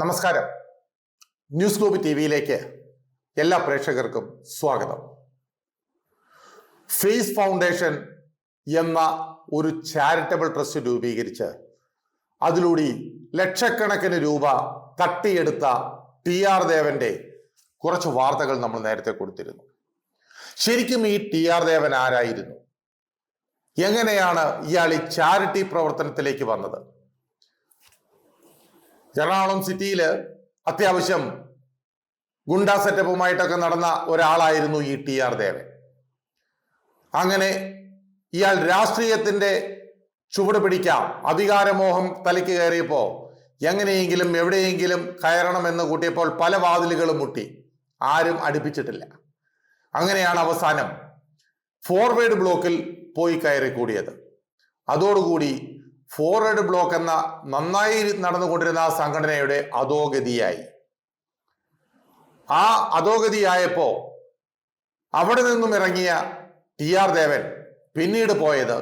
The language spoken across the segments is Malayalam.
നമസ്കാരം. ന്യൂസ് ഗ്ലോബ് ടി വിയിലേക്ക് എല്ലാ പ്രേക്ഷകർക്കും സ്വാഗതം. ഫേസ് ഫൗണ്ടേഷൻ എന്ന ഒരു ചാരിറ്റബിൾ ട്രസ്റ്റ് രൂപീകരിച്ച് അതിലൂടെ ലക്ഷക്കണക്കിന് രൂപ തട്ടിയെടുത്ത ടി ആർ ദേവന്റെ കുറച്ച് വാർത്തകൾ നമ്മൾ നേരത്തെ കൊടുത്തിരുന്നു. ശരിക്കും ഈ ടി ആർ ദേവൻ ആരായിരുന്നു? എങ്ങനെയാണ് ഇയാൾ ഈ ചാരിറ്റി പ്രവർത്തനത്തിലേക്ക് വന്നത്? എറണാകുളം സിറ്റിയിൽ അത്യാവശ്യം ഗുണ്ടാ സെറ്റപ്പുമായിട്ടൊക്കെ നടന്ന ഒരാളായിരുന്നു ഈ ടി ആർ ദേവൻ. അങ്ങനെ ഇയാൾ രാഷ്ട്രീയത്തിന്റെ ചുവട് പിടിക്കാം അധികാരമോഹം തലയ്ക്ക് കയറിയപ്പോ എങ്ങനെയെങ്കിലും എവിടെയെങ്കിലും കയറണമെന്ന് കൂട്ടിയപ്പോൾ പല വാതിലുകളും മുട്ടി ആരും അടുപ്പിച്ചിട്ടില്ല. അങ്ങനെയാണ് അവസാനം ഫോർവേഡ് ബ്ലോക്കിൽ പോയി കയറി കൂടിയത് അതോടുകൂടി ഫോർവേഡ് ബ്ലോക്ക് എന്ന നന്നായി നടന്നുകൊണ്ടിരുന്ന ആ സംഘടനയുടെ അധോഗതിയായി. ആ അധോഗതിയായപ്പോ അവിടെ നിന്നും ഇറങ്ങിയ ടി ആർ ദേവൻ പിന്നീട് പോയത്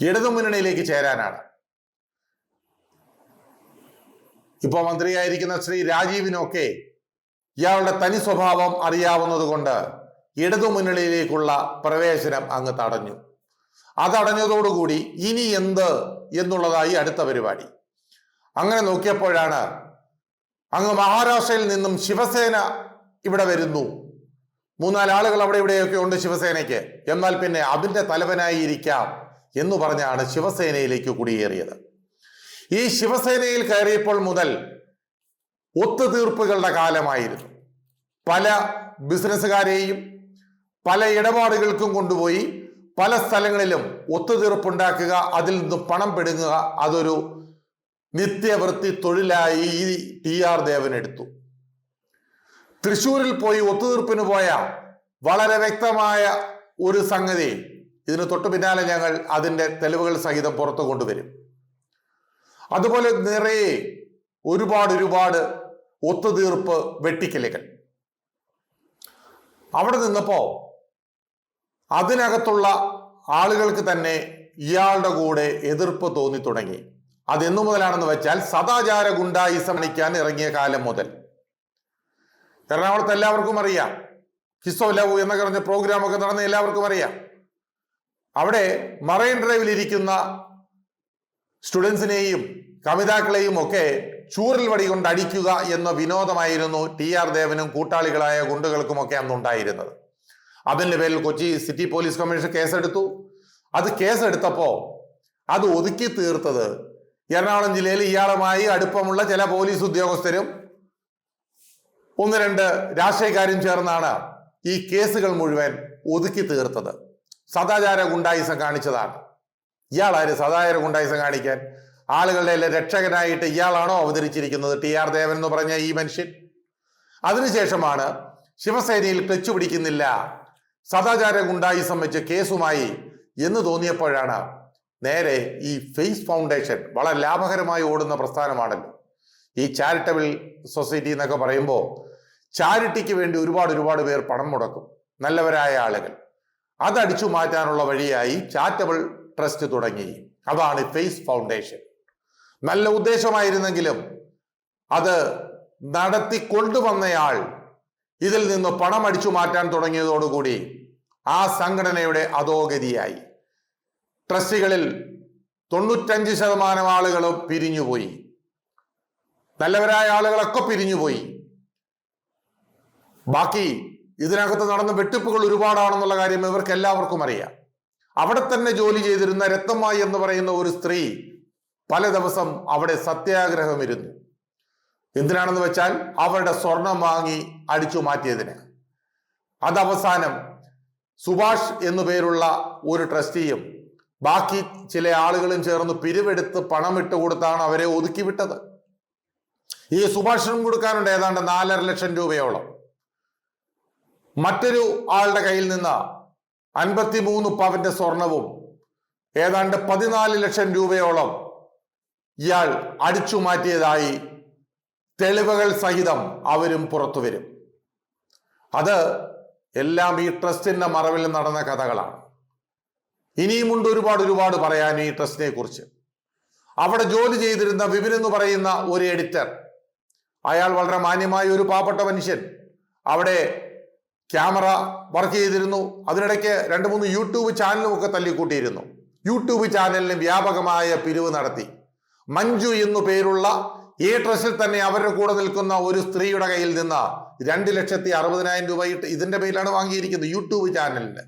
ഇടതു മുന്നണിയിലേക്ക് ചേരാനാണ്. ഇപ്പോ മന്ത്രിയായിരിക്കുന്ന ശ്രീ രാജീവിനൊക്കെ ഇയാളുടെ തനി സ്വഭാവം അറിയാവുന്നത് കൊണ്ട് ഇടതുമുന്നണിയിലേക്കുള്ള പ്രവേശനം അങ്ങ് തടഞ്ഞു. അതടഞ്ഞതോടുകൂടി ഇനി എന്ത് എന്നുള്ളതായി അടുത്ത പരിപാടി. അങ്ങനെ നോക്കിയപ്പോഴാണ് അങ്ങ് മഹാരാഷ്ട്രയിൽ നിന്നും ശിവസേന ഇവിടെ വരുന്നു. മൂന്നാൽ ആളുകൾ അവിടെ ഇവിടെയൊക്കെ ഉണ്ട് ശിവസേനയ്ക്ക്. എന്നാൽ പിന്നെ അതിന്റെ തലവനായി ഇരിക്കാം എന്ന് പറഞ്ഞാണ് ശിവസേനയിലേക്ക് കുടിയേറിയത്. ഈ ശിവസേനയിൽ കയറിയപ്പോൾ മുതൽ ഒത്തുതീർപ്പുകളുടെ കാലമായിരുന്നു. പല ബിസിനസ്സുകാരെയും പല ഇടപാടുകൾക്കും കൊണ്ടുപോയി പല സ്ഥലങ്ങളിലും ഒത്തുതീർപ്പുണ്ടാക്കുക അതിൽ നിന്ന് പണം പെടുങ്ങുക അതൊരു നിത്യവൃത്തി തൊഴിലായി ഈ ടി ആർ ദേവൻ എടുത്തു. തൃശൂരിൽ പോയി ഒത്തുതീർപ്പിന് പോയ വളരെ വ്യക്തമായ ഒരു സംഗതി ഇതിന് തൊട്ടു പിന്നാലെ ഞങ്ങൾ അതിന്റെ തെളിവുകൾ സഹിതം പുറത്തു കൊണ്ടുവരും. അതുപോലെ നിറയെ ഒരുപാട് ഒരുപാട് ഒത്തുതീർപ്പ് വെട്ടിക്കലുകൾ അവിടെ നിന്നപ്പോ അതിനകത്തുള്ള ആളുകൾക്ക് തന്നെ ഇയാളുടെ കൂടെ എതിർപ്പ് തോന്നി തുടങ്ങി. അതെന്നു മുതലാണെന്ന് വെച്ചാൽ സദാചാര ഗുണ്ടായിസം അണിക്കാൻ ഇറങ്ങിയ കാലം മുതൽ. എറണാകുളത്ത് എല്ലാവർക്കും അറിയാം. കിസോ ലവ് എന്നൊക്കെ പറഞ്ഞ പ്രോഗ്രാമൊക്കെ നടന്ന എല്ലാവർക്കും അറിയാം. അവിടെ മറൈൻ ഡ്രൈവിൽ ഇരിക്കുന്ന സ്റ്റുഡൻസിനെയും കവിതാക്കളെയും ഒക്കെ ചൂറിൽ വടി കൊണ്ട് അടിക്കുക എന്ന വിനോദമായിരുന്നു ടി ആർ ദേവനും കൂട്ടാളികളായ ഗുണ്ടുകൾക്കുമൊക്കെ അന്നുണ്ടായിരുന്നത്. അതിന്റെ പേരിൽ കൊച്ചി സിറ്റി പോലീസ് കമ്മീഷൻ കേസെടുത്തു. അത് കേസെടുത്തപ്പോ അത് ഒതുക്കി തീർത്തത് എറണാകുളം ജില്ലയിൽ ഇയാളുമായി അടുപ്പമുള്ള ചില പോലീസ് ഉദ്യോഗസ്ഥരും ഒന്ന് രണ്ട് രാഷ്ട്രീയക്കാരും ചേർന്നാണ് ഈ കേസുകൾ മുഴുവൻ ഒതുക്കി തീർത്തത്. സദാചാര ഗുണ്ടായുസം കാണിച്ചതാണ്. ഇയാളാര് സദാചാര ഗുണ്ടായുസം കാണിക്കാൻ? ആളുകളുടെ രക്ഷകനായിട്ട് ഇയാളാണോ അവതരിച്ചിരിക്കുന്നത്? ടി ആർ ദേവൻ എന്ന് പറഞ്ഞ ഈ മനുഷ്യൻ. അതിനുശേഷമാണ് ശിവസേനയിൽ ക്ലച്ച് പിടിക്കുന്നില്ല. സദാചാര ഗുണ്ടായി സംബന്ധിച്ച കേസുമായി എന്ന് തോന്നിയപ്പോഴാണ് നേരെ ഈ ഫെയ്സ് ഫൗണ്ടേഷൻ വളരെ ലാഭകരമായി ഓടുന്ന പ്രസ്ഥാനമാണല്ലോ. ഈ ചാരിറ്റബിൾ സൊസൈറ്റി എന്നൊക്കെ പറയുമ്പോൾ ചാരിറ്റിക്ക് വേണ്ടി ഒരുപാട് ഒരുപാട് പേർ പണം മുടക്കും. നല്ലവരായ ആളുകൾ. അതടിച്ചു മാറ്റാനുള്ള വഴിയായി ചാരിറ്റബിൾ ട്രസ്റ്റ് തുടങ്ങി. അതാണ് ഫെയ്സ് ഫൗണ്ടേഷൻ. നല്ല ഉദ്ദേശമായിരുന്നെങ്കിലും അത് നടത്തി കൊണ്ടുവന്നയാൾ ഇതിൽ നിന്ന് പണം അടിച്ചു മാറ്റാൻ തുടങ്ങിയതോടുകൂടി ആ സംഘടനയുടെ അധോഗതിയായി. ട്രസ്റ്റികളിൽ തൊണ്ണൂറ്റഞ്ച് ശതമാനം ആളുകളും പിരിഞ്ഞുപോയി. നല്ലവരായ ആളുകളൊക്കെ പിരിഞ്ഞുപോയി. ബാക്കി ഇതിനകത്ത് നടന്ന വെട്ടിപ്പുകൾ ഒരുപാടാണെന്നുള്ള കാര്യം ഇവർക്ക് എല്ലാവർക്കും അറിയാം. അവിടെ തന്നെ ജോലി ചെയ്തിരുന്ന രത്നമായി എന്ന് പറയുന്ന ഒരു സ്ത്രീ പല ദിവസം അവിടെ സത്യാഗ്രഹം ഇരുന്നു എന്തിനാണെന്ന് വെച്ചാൽ അവരുടെ സ്വർണം വാങ്ങി അടിച്ചു മാറ്റിയതിന്. അതവസാനം സുഭാഷ് എന്നു പേരുള്ള ഒരു ട്രസ്റ്റിയും ബാക്കി ചില ആളുകളും ചേർന്ന് പിരിവെടുത്ത് പണം ഇട്ട് കൊടുത്താണ് അവരെ ഒതുക്കി വിട്ടത് ഈ സുഭാഷിനും കൊടുക്കാനുണ്ട് ഏതാണ്ട് നാലര ലക്ഷം രൂപയോളം. മറ്റൊരു ആളുടെ കയ്യിൽ നിന്ന് അൻപത്തിമൂന്ന് പവന്റെ സ്വർണവും ഏതാണ്ട് പതിനാല് ലക്ഷം രൂപയോളം ഇയാൾ അടിച്ചു മാറ്റിയതായി തെളിവുകൾ സഹിതം അവരും പുറത്തു വരും. അത് എല്ലാം ഈ ട്രസ്റ്റിന്റെ മറവിൽ നടന്ന കഥകളാണ്. ഇനിയുമുണ്ട് ഒരുപാട് ഒരുപാട് പറയാൻ ഈ ട്രസ്റ്റിനെ കുറിച്ച്. അവിടെ ജോലി ചെയ്തിരുന്ന വിപിൻ എന്ന് പറയുന്ന ഒരു എഡിറ്റർ അയാൾ വളരെ മാന്യമായ ഒരു പാവപ്പെട്ട മനുഷ്യൻ. അവിടെ ക്യാമറ വർക്ക് ചെയ്തിരുന്നു. അതിനിടയ്ക്ക് രണ്ട് മൂന്ന് യൂട്യൂബ് ചാനലും ഒക്കെ തല്ലിക്കൂട്ടിയിരുന്നു. യൂട്യൂബ് ചാനലിന് വ്യാപകമായ പിരിവ് നടത്തി. മഞ്ജു എന്നു പേരുള്ള ഈ ട്രസ്റ്റിൽ തന്നെ അവരുടെ കൂടെ നിൽക്കുന്ന ഒരു സ്ത്രീയുടെ കയ്യിൽ നിന്ന് രണ്ട് ലക്ഷത്തി അറുപതിനായിരം രൂപ ഇതിന്റെ പേരിലാണ് വാങ്ങിയിരിക്കുന്നത് യൂട്യൂബ് ചാനലിന്.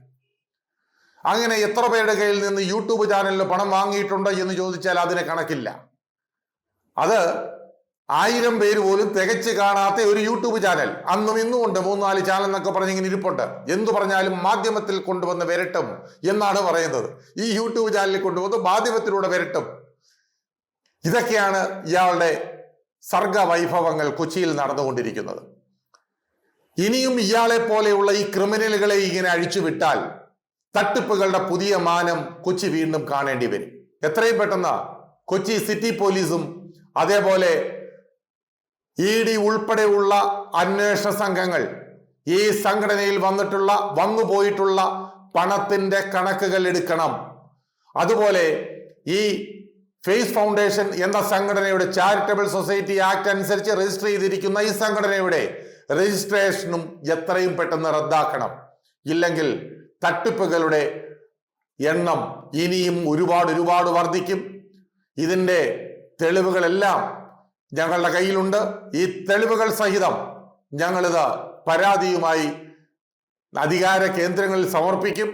അങ്ങനെ എത്ര പേരുടെ കയ്യിൽ നിന്ന് യൂട്യൂബ് ചാനലിൽ പണം വാങ്ങിയിട്ടുണ്ട് എന്ന് ചോദിച്ചാൽ അതിന് കണക്കില്ല. അത് ആയിരം പേര് പോലും തികച്ച് കാണാത്ത ഒരു യൂട്യൂബ് ചാനൽ. അന്നും ഇന്നും ഉണ്ട്. മൂന്ന് നാല് ചാനൽ എന്നൊക്കെ പറഞ്ഞ് ഇങ്ങനെ ഇരിപ്പുണ്ട്. എന്തു പറഞ്ഞാലും മാധ്യമത്തിൽ കൊണ്ടുവന്ന് വരട്ടും എന്നാണ് പറയുന്നത്. ഈ യൂട്യൂബ് ചാനലിൽ കൊണ്ടുവന്ന് മാധ്യമത്തിലൂടെ വരട്ടും. ഇതൊക്കെയാണ് ഇയാളുടെ സർഗവൈഭവങ്ങൾ കൊച്ചിയിൽ നടന്നുകൊണ്ടിരിക്കുന്നത്. ഇനിയും ഇയാളെ പോലെയുള്ള ഈ ക്രിമിനലുകളെ ഇങ്ങനെ അഴിച്ചുവിട്ടാൽ തട്ടിപ്പുകളുടെ പുതിയ മാനം കൊച്ചി വീണ്ടും കാണേണ്ടി വരും. എത്രയും പെട്ടെന്ന് കൊച്ചി സിറ്റി പോലീസും അതേപോലെ ഇ ഡി ഉൾപ്പെടെയുള്ള അന്വേഷണ സംഘങ്ങൾ ഈ സംഘടനയിൽ വന്നിട്ടുള്ള വന്നുപോയിട്ടുള്ള പണത്തിന്റെ കണക്കുകൾ എടുക്കണം. അതുപോലെ ഈ ഫേസ് ഫൗണ്ടേഷൻ എന്ന സംഘടനയുടെ ചാരിറ്റബിൾ സൊസൈറ്റി ആക്ട് അനുസരിച്ച് രജിസ്റ്റർ ചെയ്തിരിക്കുന്ന ഈ സംഘടനയുടെ രജിസ്ട്രേഷനും എത്രയും പെട്ടെന്ന് റദ്ദാക്കണം. ഇല്ലെങ്കിൽ തട്ടിപ്പുകളുടെ എണ്ണം ഇനിയും ഒരുപാട് ഒരുപാട് വർദ്ധിക്കും. ഇതിന്റെ തെളിവുകളെല്ലാം ഞങ്ങളുടെ കയ്യിലുണ്ട്. ഈ തെളിവുകൾ സഹിതം ഞങ്ങളിത് പരാതിയുമായി അധികാര കേന്ദ്രങ്ങളിൽ സമർപ്പിക്കും.